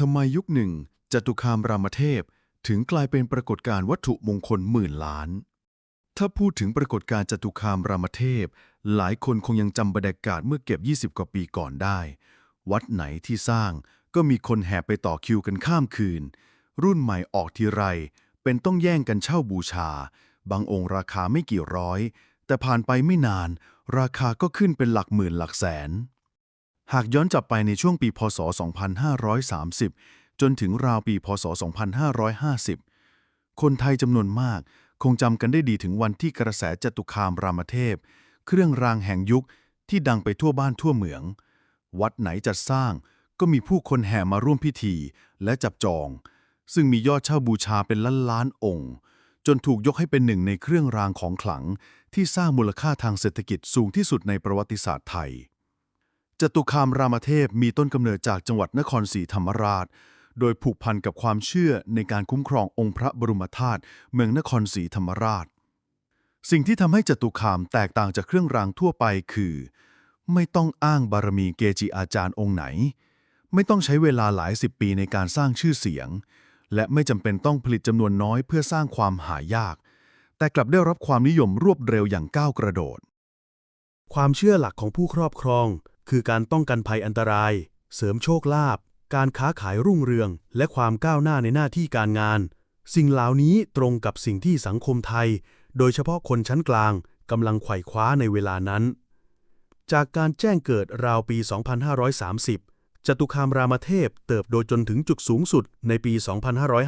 ทำไมยุคหนึ่งจตุคามรามเทพถึงกลายเป็นปรากฏการณ์วัตถุมงคลหมื่นล้าน ถ้าพูดถึงปรากฏการณ์จตุคามรามเทพ หลายคนคงยังจำบรรยากาศเมื่อเก็บ 20 กว่าปีก่อนได้ วัดไหนที่สร้างก็มีคนแห่ไปต่อคิวกันข้ามคืน รุ่นใหม่ออกทีไร เป็นต้องแย่งกันเช่าบูชา บางองค์ราคาไม่กี่ร้อย แต่ผ่านไปไม่นาน ราคาก็ขึ้นเป็นหลักหมื่นหลักแสน หากย้อนกลับไปในช่วงปีพศ 2530 จนถึงราวปีพศ 2550 คนไทยจำนวนมากคงจำกันได้ดีถึงวันที่กระแสจตุคามรามเทพ เครื่องรางแห่งยุคที่ดังไปทั่วบ้านทั่วเมือง วัดไหนจัดสร้างก็มีผู้คนแห่มาร่วมพิธีและจับจอง ซึ่งมียอดเช่าบูชาเป็นล้านล้านๆองค์ จนถูกยกให้เป็นหนึ่งในเครื่องรางของขลัง ที่สร้างมูลค่าทางเศรษฐกิจสูงที่สุดในประวัติศาสตร์ไทย จตุคามรามเทพมีต้นกำเนิดจากจังหวัดนครศรีธรรมราช โดยผูกพันกับความเชื่อในการคุ้มครององค์พระบรมธาตุเมืองนครศรีธรรมราช สิ่งที่ทำให้จตุคามแตกต่างจากเครื่องรางทั่วไปคือ ไม่ต้องอ้างบารมีเกจิอาจารย์องค์ไหน ไม่ต้องใช้เวลาหลายสิบปีในการสร้างชื่อเสียง และไม่จำเป็นต้องผลิตจำนวนน้อยเพื่อสร้างความหายาก แต่กลับได้รับความนิยมรวดเร็วอย่างก้าวกระโดด ความเชื่อหลักของผู้ครอบครอง คือการป้องกันภัยอันตราย เสริมโชคลาภการค้าขายรุ่งเรือง และความก้าวหน้าในหน้าที่การงาน สิ่งเหล่านี้ตรงกับสิ่งที่สังคมไทย โดยเฉพาะคนชั้นกลางกำลังไขว่คว้าในเวลานั้น จากการแจ้งเกิดราวปี 2530 จตุคามรามเทพเติบโตจนถึงจุดสูงสุดในปี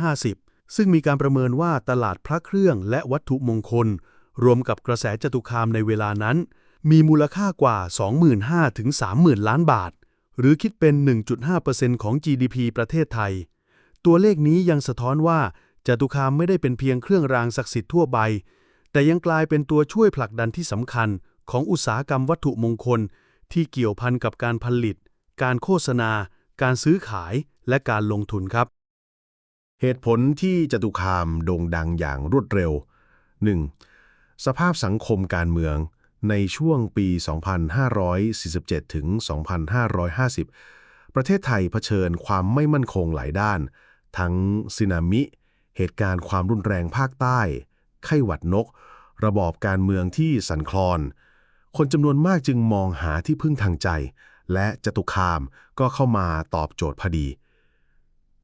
2550 ซึ่งมีการประเมินว่าตลาดพระเครื่องและวัตถุมงคล รวมกับกระแสจตุคามในเวลานั้น มีมูลค่ากว่า 25,000ถึง30,000 ล้านบาท หรือคิดเป็น 1.5%ของ GDP ประเทศไทย ตัวเลขนี้ยังสะท้อนว่าจตุคามไม่ได้เป็นเพียงเครื่องรางศักดิ์สิทธิ์ทั่วไป แต่ยังกลายเป็นตัวช่วยผลักดันที่สำคัญของอุตสาหกรรมวัตถุมงคล ที่เกี่ยวพันกับการผลิต การโฆษณา การซื้อขาย และการลงทุนครับ เหตุผลที่จตุคามโด่งดังอย่างรวดเร็ว 1. สภาพสังคมการเมือง ในช่วงปี 2547 ถึง 2550 ประเทศไทยเผชิญความไม่มั่นคงหลายด้าน ทั้งสึนามิ เหตุการณ์ความรุนแรงภาคใต้ ไข้หวัดนก ระบอบการเมืองที่สั่นคลอน คนจำนวนมากจึงมองหาที่พึ่งทางใจ และจตุคามก็เข้ามาตอบโจทย์พอดี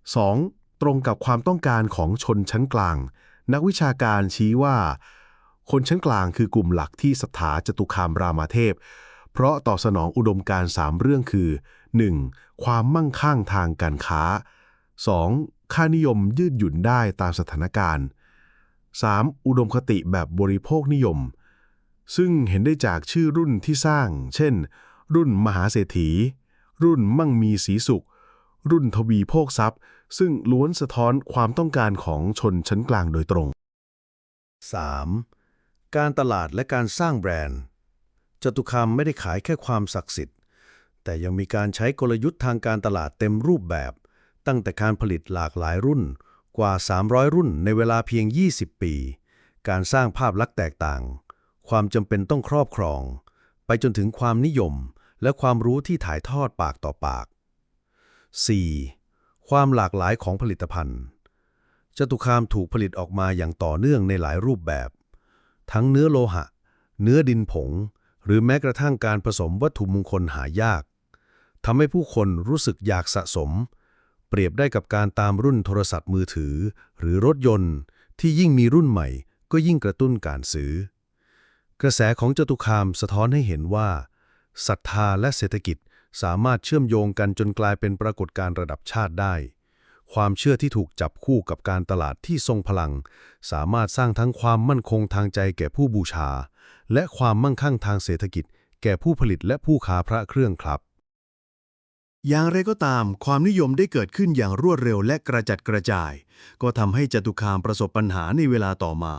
2. ตรงกับความต้องการของชนชั้นกลาง นักวิชาการชี้ว่า คนชั้นกลางคือกลุ่มหลักที่ศรัทธาจตุคามรามเทพ เพราะตอบสนองอุดมการณ์สามเรื่องคือ 1. ความมั่งคั่งทางการค้า 2. ค่านิยมยืดหยุ่นได้ตามสถานการณ์ 3. อุดมคติแบบบริโภคนิยม ซึ่งเห็นได้จากชื่อรุ่นที่สร้าง เช่น รุ่นมหาเศรษฐี รุ่นมั่งมีสีสุข รุ่นทวีโภคทรัพย์ ซึ่งล้วนสะท้อนความต้องการของชนชั้นกลางโดยตรง 3. การตลาดและการสร้างแบรนด์ จตุคามไม่ได้ขายแค่ความศักดิ์สิทธิ์ แต่ยังมีการใช้กลยุทธ์ทางการตลาดเต็มรูปแบบ ตั้งแต่การผลิตหลากหลายรุ่นกว่า 300 รุ่นในเวลาเพียง 20 ปี การสร้างภาพลักษณ์แตกต่าง ความจำเป็นต้องครอบครอง ไปจนถึงความนิยมและความรู้ที่ถ่ายทอดปากต่อปาก 4. ความหลากหลายของผลิตภัณฑ์จตุคามถูกผลิตออกมาอย่างต่อเนื่องในหลายรูปแบบ ทั้งเนื้อโลหะ เนื้อดินผง หรือแม้กระทั่งการผสมวัตถุมงคลหายากทำให้ผู้คนรู้สึกอยากสะสม เปรียบได้กับการตามรุ่นโทรศัพท์มือถือ หรือรถยนต์ ที่ยิ่งมีรุ่นใหม่ ก็ยิ่งกระตุ้นการซื้อ กระแสของจตุคามสะท้อนให้เห็นว่าศรัทธาและเศรษฐกิจสามารถเชื่อมโยงกันจนกลายเป็นปรากฏการณ์ระดับชาติได้ ความเชื่อที่ถูกจับคู่กับการตลาดที่ทรงพลัง สามารถสร้างทั้งความมั่นคงทางใจแก่ผู้บูชา และความมั่งคั่งทางเศรษฐกิจ แก่ผู้ผลิตและผู้ค้าพระเครื่องครับ อย่างไรก็ตาม ความนิยมได้เกิดขึ้นอย่างรวดเร็วและกระจัดกระจาย ก็ทำให้จตุคามประสบปัญหาในเวลาต่อมา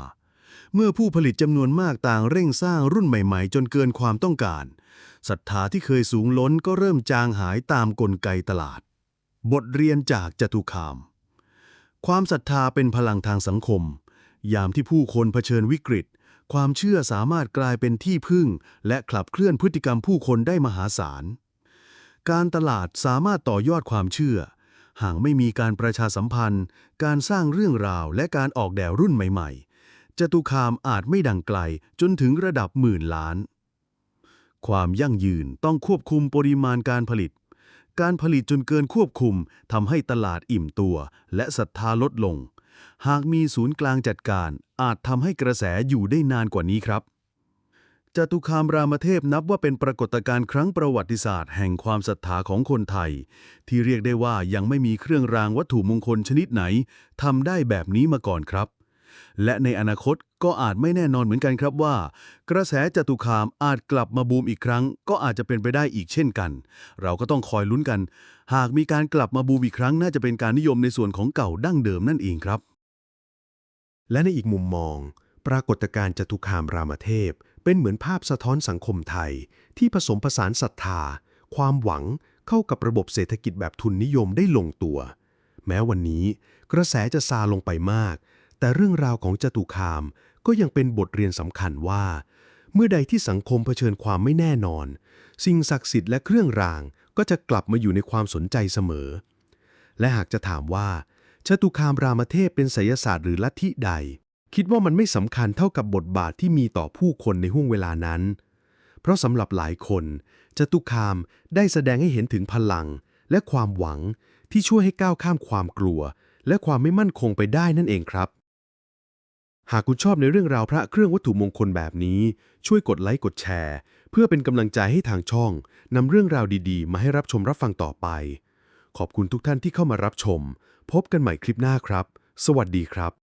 เมื่อผู้ผลิตจำนวนมากต่างเร่งสร้างรุ่นใหม่ ๆ จนเกินความต้องการศรัทธาที่เคยสูงล้นก็เริ่มจางหายตามกลไกตลาด บทเรียนจากจตุคาม ความศรัทธาเป็นพลังทางสังคม ยามที่ผู้คนเผชิญวิกฤต ความเชื่อสามารถกลายเป็นที่พึ่ง และขับเคลื่อนพฤติกรรมผู้คนได้มหาศาล การตลาดสามารถต่อยอดความเชื่อ หากไม่มีการประชาสัมพันธ์ การสร้างเรื่องราวและการออกแด่รุ่นใหม่ ๆ จตุคามอาจไม่ดังไกลจนถึงระดับหมื่นล้าน ความยั่งยืนต้องควบคุมปริมาณการผลิต การผลิตจนเกินควบคุมทำให้ตลาดอิ่มตัว และศรัทธาลดลง หากมีศูนย์กลางจัดการ อาจทำให้กระแสอยู่ได้นานกว่านี้ครับจตุคามรามเทพนับว่าเป็นปรากฏการณ์ครั้งประวัติศาสตร์แห่งความศรัทธาของคนไทย ที่เรียกได้ว่ายังไม่มีเครื่องรางวัตถุมงคลชนิดไหนทำได้แบบนี้มาก่อนครับ และในอนาคตก็อาจไม่แน่นอนเหมือนกันครับว่า กระแสจตุคามอาจกลับมาบูมอีกครั้ง ก็อาจจะเป็นไปได้อีกเช่นกัน เราก็ต้องคอยลุ้นกัน หากมีการกลับมาบูมอีกครั้งน่าจะเป็นการนิยมในส่วนของเก่าดั้งเดิมนั่นเองครับ และในอีกมุมมอง ปรากฏการณ์จตุคามรามเทพ เป็นเหมือนภาพสะท้อนสังคมไทย ที่ผสมผสานศรัทธา ความหวังเข้ากับระบบเศรษฐกิจแบบทุนนิยมได้ลงตัว แม้วันนี้กระแสจะซาลงไปมาก แต่เรื่องราวของจตุคามก็ยังเป็นบทเรียนสำคัญว่า เมื่อใดที่สังคมเผชิญความไม่แน่นอน สิ่งศักดิ์สิทธิ์และเครื่องรางก็จะกลับมาอยู่ในความสนใจเสมอ และหากจะถามว่าจตุคามรามเทพเป็นไสยศาสตร์หรือลัทธิใด คิดว่ามันไม่สำคัญเท่ากับบทบาทที่มีต่อผู้คนในห่วงเวลานั้น เพราะสำหรับหลายคนจตุคามได้แสดงให้เห็นถึงพลัง และความหวังที่ช่วยให้ก้าวข้ามความกลัว และความไม่มั่นคงไปได้นั่นเองครับ หากคุณชอบในเรื่องราวพระเครื่องวัตถุมงคลแบบนี้ ช่วยกดไลค์กดแชร์ เพื่อเป็นกำลังใจให้ทางช่องนำเรื่องราวดีๆ มาให้รับชมรับฟังต่อไป ขอบคุณทุกท่านที่เข้ามารับชม พบกันใหม่คลิปหน้าครับ สวัสดีครับ